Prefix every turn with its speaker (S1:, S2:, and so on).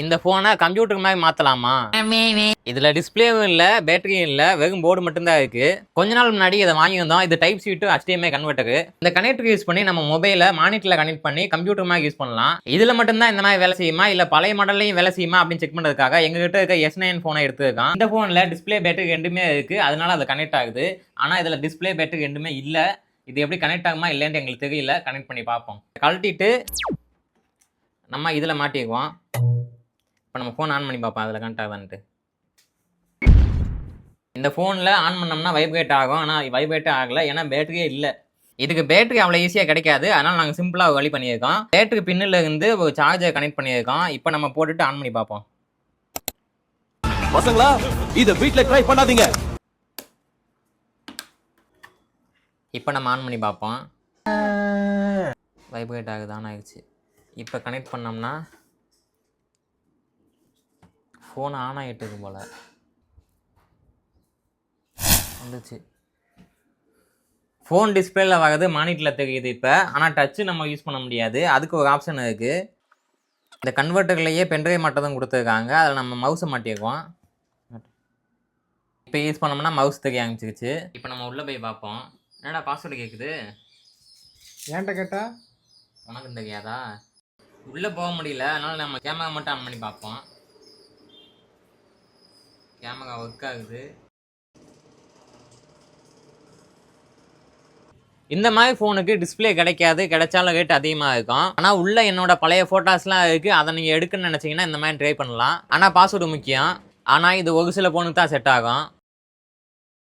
S1: இந்த ஃபோனை கம்ப்யூட்டருக்கு மாதிரி மாற்றலாமா இதில் டிஸ்பிளேவும் இல்லை பேட்டரியும் இல்லை வெறும் போர்டு மட்டும்தான் இருக்குது கொஞ்ச நாள் முன்னாடி இதை வாங்கியிருந்தோம். இது type C to HDMI converter இந்த கனெக்டர் யூஸ் பண்ணி நம்ம மொபைலை மானிட்டரில் கனெக்ட் பண்ணி கம்ப்யூட்டர் மாதிரி யூஸ் பண்ணலாம். இதில் மட்டும்தான் இந்த மாதிரி வேலை செய்யுமா? இல்லை பழைய மாடல்லையும் வேலை செய்யுமா? அப்படின்னு செக் பண்ணுறதுக்காக எங்ககிட்ட இருக்க எஸ் நைன் ஃபோனை எடுத்துருக்கான். இந்த ஃபோனில் டிஸ்பிளே பேட்டரி ரெண்டுமே இருக்குது அதனால அது கனெக்ட் ஆகுது. ஆனால் இதில் டிஸ்பிளே பேட்டரி ரெண்டுமே இல்லை. இது எப்படி கனெக்ட் ஆகுமா இல்லைன்ட்டு எங்களுக்கு தெரியல. கனெக்ட் பண்ணி பார்ப்போம். கழட்டிட்டு நம்ம இதில் மாட்டிக்குவோம். இப்போ நம்ம ஃபோன் ஆன் பண்ணி பார்ப்போம் அதில் கனெக்ட் ஆகுதான்ட்டு. இந்த ஃபோனில் ஆன் பண்ணோம்னா வைப்ரேட் ஆகும் ஆனால் வைப்ரேட்டே ஆகலை ஏன்னா பேட்டரியே இல்லை. இதுக்கு பேட்டரி அவ்வளோ ஈஸியாக கிடைக்காது அதனால் நாங்கள் சிம்பிளாக வழி பண்ணியிருக்கோம். பேட்டரி பின்னில் இருந்து ஒரு சார்ஜர் கனெக்ட் பண்ணியிருக்கோம். இப்போ நம்ம போட்டுட்டு ஆன் பண்ணி பார்ப்போம்.
S2: பசங்களா இத வீட்ல ட்ரை பண்ணாதீங்க.
S1: இப்போ நம்ம ஆன் பண்ணி பார்ப்போம். வைப்ரேட் ஆகுது ஆன் ஆயிடுச்சு. இப்போ கனெக்ட் பண்ணோம்னா ஃபோன் ஆன் ஆகிட்டு இருக்கும் போல். வந்துச்சு. ஃபோன் டிஸ்பிளேல வர்றது மானிட்டரில் தெரியுது இப்போ. ஆனால் டச்சு நம்ம யூஸ் பண்ண முடியாது. அதுக்கு ஒரு ஆப்ஷன் இருக்குது இந்த கன்வெர்ட்டர்லேயே பென்ட்ரைவ் மட்டும் தான் கொடுத்துருக்காங்க. அதில் நம்ம மவுஸை மாட்டியிருக்கோம் இப்போ யூஸ் பண்ணோம்னா மவுஸ் தெரிய ஆரம்பிச்சிருச்சு. இப்போ நம்ம உள்ளே போய் பார்ப்போம். என்னடா பாஸ்வேர்டு கேட்குது
S3: ஏன்ட்ட கேட்டா?
S1: உனக்கு தெரியாதா? உள்ளே போக முடியல. அதனால நம்ம கேமரா மட்டும் ஆன் பண்ணி பார்ப்போம். கேமரா ஒர்க் ஆகுது. இந்த மாதிரி ஃபோனுக்கு டிஸ்பிளே கிடைக்காது கிடைச்சாலும் ரேட் அதிகமாக இருக்கும். ஆனால் உள்ள என்னோட பழைய ஃபோட்டோஸ்லாம் இருக்குது அதை நீங்கள் எடுக்கணும்னு நினச்சிங்கன்னா இந்த மாதிரி ட்ரை பண்ணலாம். ஆனால் பாஸ்வேர்டு முக்கியம். ஆனால் இது ஒரு சில ஃபோனுக்கு தான் செட் ஆகும்.